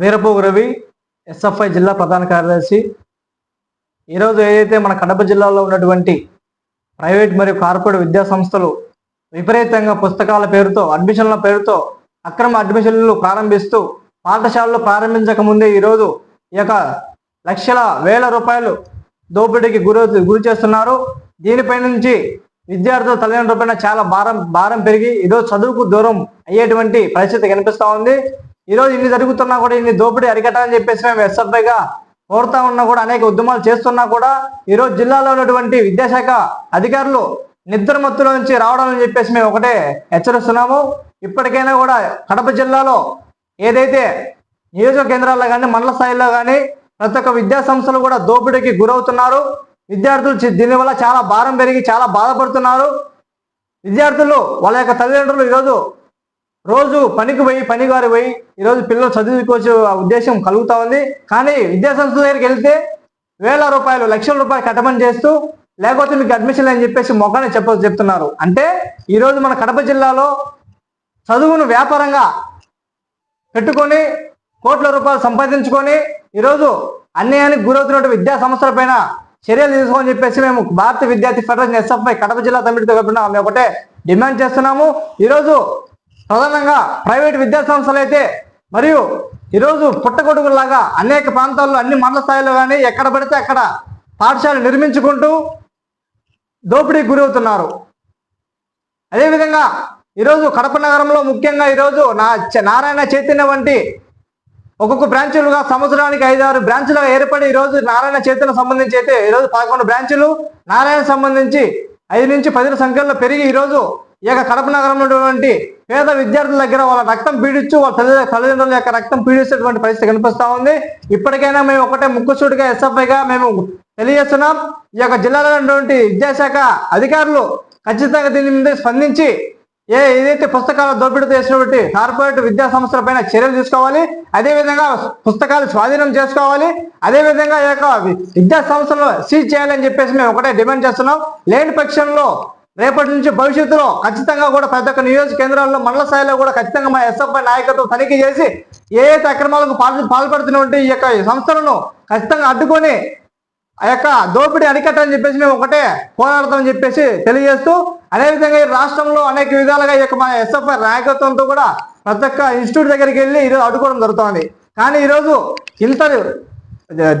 వీరపోగు Ravi SFI జిల్లా ప్రధాన కార్యదర్శి. ఈరోజు ఏదైతే మన కడప జిల్లాలో ఉన్నటువంటి ప్రైవేట్ మరియు కార్పొరేట్ విద్యా సంస్థలు విపరీతంగా పుస్తకాల పేరుతో అడ్మిషన్ల పేరుతో అక్రమ అడ్మిషన్లు ప్రారంభిస్తూ పాఠశాలలు ప్రారంభించక ముందే ఈరోజు ఈ యొక్క లక్షల వేల రూపాయలు దోపిడీకి గురి గురి చేస్తున్నారు. దీనిపై నుంచి విద్యార్థుల తల్లిదండ్రులపైన చాలా భారం భారం పెరిగి ఈరోజు చదువుకు దూరం అయ్యేటువంటి పరిస్థితి కనిపిస్తూ ఉంది. ఈరోజు ఇన్ని జరుగుతున్నా కూడా ఇన్ని దోపిడీ అరికట్టాలని చెప్పేసి మేము ఎస్ఎఫ్ఐగా కోరుతా ఉన్నా కూడా అనేక ఉద్యమాలు చేస్తున్నా కూడా ఈ రోజు జిల్లాలో ఉన్నటువంటి విద్యాశాఖ అధికారులు నిద్రమత్తులో నుంచి రావడం అని చెప్పేసి మేము ఒకటే హెచ్చరిస్తున్నాము. ఇప్పటికైనా కూడా కడప జిల్లాలో ఏదైతే నియోజక కేంద్రాల్లో కానీ మండల స్థాయిలో కానీ ప్రతి ఒక్క విద్యా సంస్థలు కూడా దోపిడీకి గురవుతున్నారు. విద్యార్థులు దీనివల్ల చాలా భారం పెరిగి చాలా బాధపడుతున్నారు. విద్యార్థులు వాళ్ళ యొక్క తల్లిదండ్రులు ఈరోజు రోజు పనికి పోయి పనిగారు పోయి ఈరోజు పిల్లలు చదువుకోవచ్చు ఆ ఉద్దేశం కలుగుతా ఉంది. కానీ విద్యాసంస్థ దగ్గరికి వెళ్తే వేల రూపాయలు లక్షల రూపాయలు కట్టమని చేస్తూ లేకపోతే మీకు అడ్మిషన్ అని చెప్పేసి మొక్కనే చెప్ప చెప్తున్నారు. అంటే ఈరోజు మన కడప జిల్లాలో చదువును వ్యాపారంగా పెట్టుకొని కోట్ల రూపాయలు సంపాదించుకొని ఈరోజు అన్యాయానికి గురవుతున్నటువంటి విద్యా సంస్థల పైన చర్యలు తీసుకోమని చెప్పేసి మేము భారత విద్యార్థి ఫెడరేషన్ ఎస్ఎఫ్ఐ కడప జిల్లా కమిటీతో కలిపిన మేము ఒకటే డిమాండ్ చేస్తున్నాము. ఈరోజు ప్రధానంగా ప్రైవేట్ విద్యాసంస్థలు అయితే మరియు ఈరోజు పుట్టగొడుగులాగా అనేక ప్రాంతాల్లో అన్ని మండల స్థాయిలో కానీ ఎక్కడ పడితే అక్కడ పాఠశాల నిర్మించుకుంటూ దోపిడీకి గురవుతున్నారు. అదేవిధంగా ఈరోజు కడప నగరంలో ముఖ్యంగా ఈరోజు నా నారాయణ చైతన్య వంటి ఒక్కొక్క బ్రాంచులుగా సంవత్సరానికి ఐదారు బ్రాంచులుగా ఏర్పడి ఈరోజు నారాయణ చైతన్య సంబంధించి అయితే ఈరోజు పదకొండు బ్రాంచులు నారాయణ సంబంధించి ఐదు నుంచి పది సంఖ్యలో పెరిగి ఈరోజు ఈ యొక్క కడప నగరంలో ఉన్నటువంటి పేద విద్యార్థుల దగ్గర వాళ్ళ రక్తం పీడించు వాళ్ళ తల్లి తల్లిదండ్రుల యొక్క రక్తం పీడించేటువంటి పరిస్థితి కనిపిస్తా ఉంది. ఇప్పటికైనా మేము ఒకటే ముక్కుసూటిగా ఎస్ఎఫ్ఐగా మేము తెలియజేస్తున్నాం. ఈ యొక్క జిల్లాలో ఉన్నటువంటి విద్యాశాఖ అధికారులు ఖచ్చితంగా దీని మీద స్పందించి ఏ ఏదైతే పుస్తకాల దోపిడీ చేసినటువంటి కార్పొరేట్ విద్యా సంస్థల పైన చర్యలు తీసుకోవాలి. అదేవిధంగా పుస్తకాలు స్వాధీనం చేసుకోవాలి. అదేవిధంగా ఈ యొక్క విద్యా సంస్థలు సీజ్ చేయాలని చెప్పేసి మేము ఒకటే డిమాండ్ చేస్తున్నాం. లేని పక్షంలో రేపటి నుంచి భవిష్యత్తులో ఖచ్చితంగా కూడా ప్రతి ఒక్క నియోజక కేంద్రాల్లో మండల స్థాయిలో కూడా ఖచ్చితంగా మా ఎస్ఎఫ్ఐ నాయకత్వం తనిఖీ చేసి ఏ అయితే అక్రమాలకు పాల్ పాల్పడుతున్నటువంటి ఈ యొక్క సంస్థలను ఖచ్చితంగా అడ్డుకొని ఆ యొక్క దోపిడీ అరికట్టని చెప్పేసి మేము ఒకటే పోరాడతామని చెప్పేసి తెలియజేస్తూ అదేవిధంగా ఈ రాష్ట్రంలో అనేక విధాలుగా ఈ యొక్క మా ఎస్ఎఫ్ఐ నాయకత్వంతో కూడా ప్రతి ఒక్క ఇన్స్టిట్యూట్ దగ్గరికి వెళ్ళి ఈరోజు అడ్డుకోవడం జరుగుతోంది. కానీ ఈరోజు ఇంత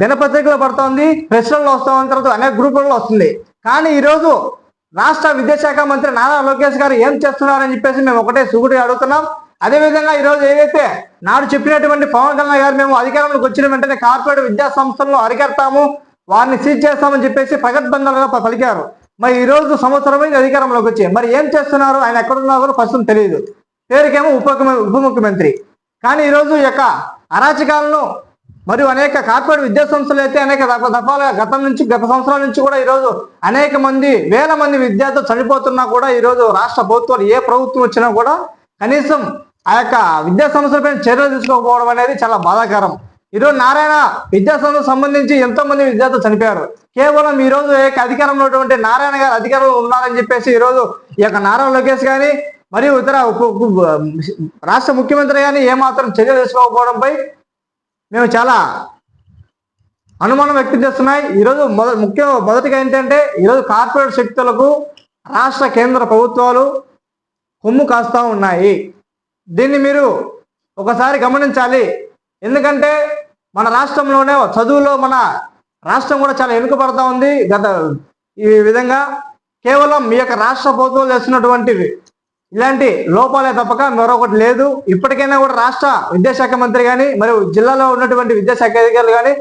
దినపత్రికలో పడుతోంది ప్రశ్నల్లో వస్తూ ఉన్న తర్వాత అనేక గ్రూపుల్లో వస్తుంది. కానీ ఈరోజు రాష్ట్ర విద్యాశాఖ మంత్రి నారా లోకేష్ గారు ఏం చేస్తున్నారని చెప్పేసి మేము ఒకటే సుగుడు అడుగుతున్నాం. అదేవిధంగా ఈరోజు ఏదైతే నాడు చెప్పినటువంటి పవన్ కళ్యాణ్ గారు మేము అధికారంలోకి వచ్చిన వెంటనే కార్పొరేట్ విద్యా సంస్థలను అరికడతాము వారిని సీజ్ చేస్తామని చెప్పేసి ప్రగతిబంధంగా పలికారు. మరి ఈ రోజు సంవత్సరమైంది అధికారంలోకి వచ్చి మరి ఏం చేస్తున్నారు? ఆయన ఎక్కడున్నారో ఫస్ట్ తెలియదు పేరుకేమో ఉప ఉప ముఖ్యమంత్రి. కానీ ఈరోజు యొక్క అరాచకాలను మరియు అనేక కార్పొరేట్ విద్యా సంస్థలు అయితే అనేక దఫాలుగా గతం నుంచి గత సంవత్సరాల నుంచి కూడా ఈరోజు అనేక మంది వేల మంది విద్యార్థులు చనిపోతున్నా కూడా ఈరోజు రాష్ట్ర ప్రభుత్వాలు ఏ ప్రభుత్వం వచ్చినా కూడా కనీసం ఆ యొక్క విద్యా సంస్థలపై చర్యలు తీసుకోకపోవడం అనేది చాలా బాధాకరం. ఈరోజు నారాయణ విద్యా సంస్థకు సంబంధించి ఎంతో మంది విద్యార్థులు చనిపోయారు. కేవలం ఈ రోజు ఏ యొక్క అధికారంలో ఉన్నటువంటి నారాయణ గారు అధికారంలో ఉన్నారని చెప్పేసి ఈరోజు ఈ యొక్క నారా లోకేష్ కానీ మరియు ఇతర రాష్ట్ర ముఖ్యమంత్రి కానీ ఏమాత్రం చర్యలు తీసుకోకపోవడంపై మేము చాలా అనుమానం వ్యక్తం చేస్తున్నాయి. ఈరోజు మొద ముఖ్య మొదటిగా ఏంటంటే ఈరోజు కార్పొరేట్ శక్తులకు రాష్ట్ర కేంద్ర ప్రభుత్వాలు కొమ్ము కాస్తూ ఉన్నాయి. దీన్ని మీరు ఒకసారి గమనించాలి. ఎందుకంటే మన రాష్ట్రంలోనే చదువులో మన రాష్ట్రం కూడా చాలా వెనుకబడతా ఉంది. గత ఈ విధంగా కేవలం మీ యొక్క రాష్ట్ర ప్రభుత్వాలు చేస్తున్నటువంటి ఇలాంటి లోపాలే తప్పక మరొకటి లేదు. ఇప్పటికైనా కూడా రాష్ట్ర విద్యాశాఖ మంత్రి కానీ మరియు జిల్లాలో ఉన్నటువంటి విద్యాశాఖ అధికారులు కానీ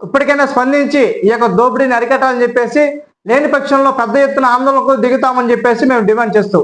ఇప్పటికైనా స్పందించి ఈ యొక్క దోపిడీని అరికట్టాలని చెప్పేసి లేని పక్షంలో పెద్ద ఎత్తున ఆందోళనకు దిగుతామని చెప్పేసి మేము డిమాండ్ చేస్తూ